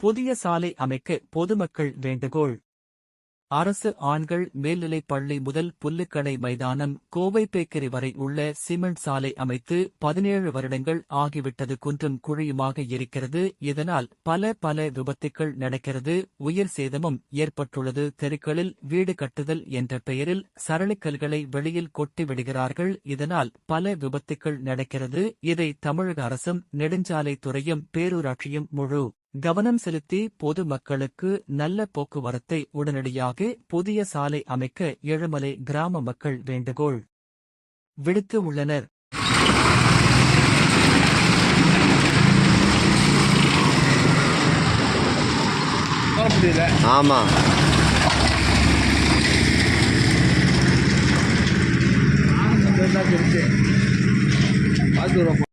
புதிய சாலை அமைக்க பொதுமக்கள் வேண்டுகோள். அரசு ஆண்கள் மேல்நிலைப் பள்ளி முதல் புல்லுக்கடை மைதானம் கோவை பேக்கரி வரை உள்ள சிமெண்ட் சாலை அமைத்து பதினேழு வருடங்கள் ஆகிவிட்டது. குன்றும் குழியுமாக இருக்கிறது. இதனால் பல பல விபத்துக்கள் நடக்கிறது. உயிர் சேதமும் ஏற்பட்டுள்ளது. தெருக்களில் வீடு கட்டுதல் என்ற பெயரில் சரளிக்கல்களை வெளியில் கொட்டி விடுகிறார்கள் இதனால் பல விபத்துக்கள் நடக்கிறது. இதை தமிழக அரசும் நெடுஞ்சாலைத்துறையும் பேரூராட்சியும் முழு கவனம் செலுத்தி பொது மக்களுக்கு நல்ல போக்குவரத்தை உடனடியாக புதிய சாலை அமைக்க ஏழுமலை கிராம மக்கள் வேண்டுகோள். விடுத்து உள்ளனர். ஆமா. பார்த்து